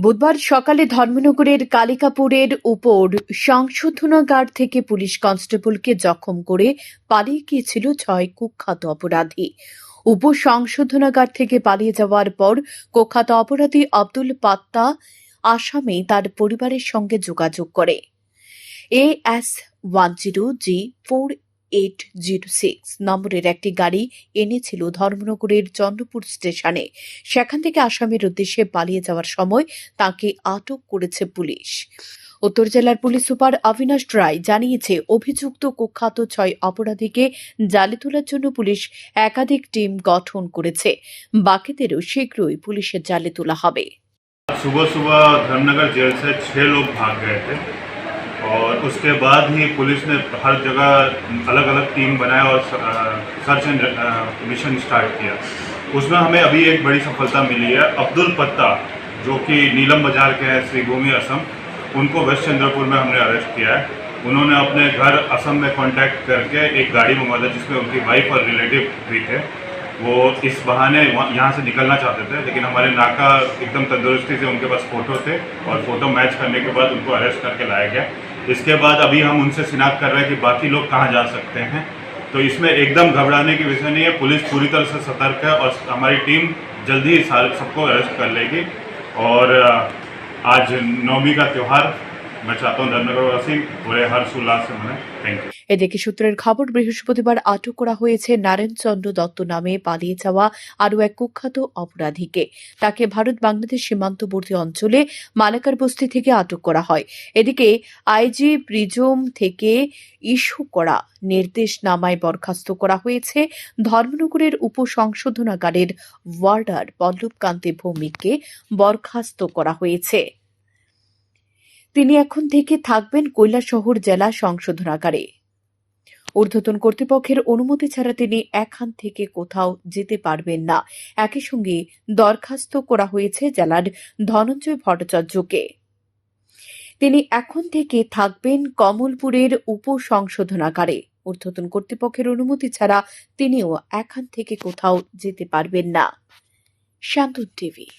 বুধবার সকালে ধর্মনগরের কালিকাপুরের উপর সংশোধনাগার থেকে পুলিশ কনস্টেবলকে জখম করে পালিয়ে গিয়েছিল ছয় কুখ্যাত অপরাধী। উপ সংশোধনাগার থেকে পালিয়ে যাওয়ার পর কুখ্যাত অপরাধী আব্দুল পাত্তা আসামে তার পরিবারের সঙ্গে যোগাযোগ করে। A S one zero G four eight zero six নম্বরের একটি গাড়ি এনেছিল ধর্মনগরের চন্দ্রপুর স্টেশনে সেখান থেকে আসামের উদ্দেশ্যে পালিয়ে যাওয়ার সময় তাকে আটক করেছে পুলিশ উত্তর জেলার পুলিশ সুপার অবিনাশ রায় জানিয়েছে অভিযুক্ত কুখ্যাত ছয় অপরাধীকে জালে তোলার জন্য পুলিশ একাধিক টিম গঠন করেছে বাকিদেরও শীঘ্রই পুলিশের জালে তোলা হবে সুবহ সুবহ ধর্মনগর জেল ছ লোক ভাগ গে থে और उसके बाद ही पुलिस ने हर जगह अलग अलग टीम बनाया और सर्च एंड मिशन स्टार्ट किया। उसमें हमें अभी एक बड़ी सफलता मिली है। अब्दुल पत्ता, जो कि नीलम बाज़ार के हैं श्रीभूमि असम, उनको वेस्ट चंद्रपुर में हमने अरेस्ट किया है। उन्होंने अपने घर असम में कांटेक्ट करके एक गाड़ी मंगवा था जिसमें उनकी वाइफ और रिलेटिव भी थे। वो इस बहाने यहाँ से निकलना चाहते थे, लेकिन हमारे नाका एकदम तंदुरुस्ती से उनके पास फ़ोटो थे और फ़ोटो मैच करने के बाद उनको अरेस्ट करके लाया गया। इसके बाद अभी हम उनसे शिनाख्त कर रहे हैं कि बाकी लोग कहाँ जा सकते हैं। तो इसमें एकदम घबराने की विषय नहीं है, पुलिस पूरी तरह से सतर्क है और हमारी टीम जल्दी ही सबको अरेस्ट कर लेगी। और आज नवमी का त्यौहार मैं चाहता हूँ धर्मनगर वासी पूरे हर्ष उल्लास से मनाएं थैंक यू এদিকে সূত্রের খবর বৃহস্পতিবার আটক করা হয়েছে নারায়ণচন্দ্র দত্ত নামে পালিয়ে যাওয়া আরও এক কুখ্যাত অপরাধীকে তাকে ভারত বাংলাদেশ সীমান্তবর্তী অঞ্চলে মালাকার বস্তি থেকে আটক করা হয় এদিকে আইজি প্রিজম থেকে ইস্যু করা নির্দেশনামায় বরখাস্ত করা হয়েছে ধর্মনগরের উপসংশোধনাগারের ওয়ার্ডার পল্লবকান্তি ভৌমিককে বরখাস্ত করা হয়েছে তিনি এখন থেকে থাকবেন কৈলাসহর জেলা সংশোধনাগারে ঊর্ধ্বতন কর্তৃপক্ষের অনুমতি ছাড়া তিনি এখান থেকে কোথাও যেতে পারবেন না। একই সঙ্গে দরখাস্ত করা হয়েছে জেলার ধনঞ্জয় ভট্টাচার্যকে। তিনি এখন থেকে থাকবেন কমলপুরের উপসংশোধনাগারে ঊর্ধ্বতন কর্তৃপক্ষের অনুমতি ছাড়া তিনিও এখান থেকে কোথাও যেতে পারবেন না। শান্তন টিভি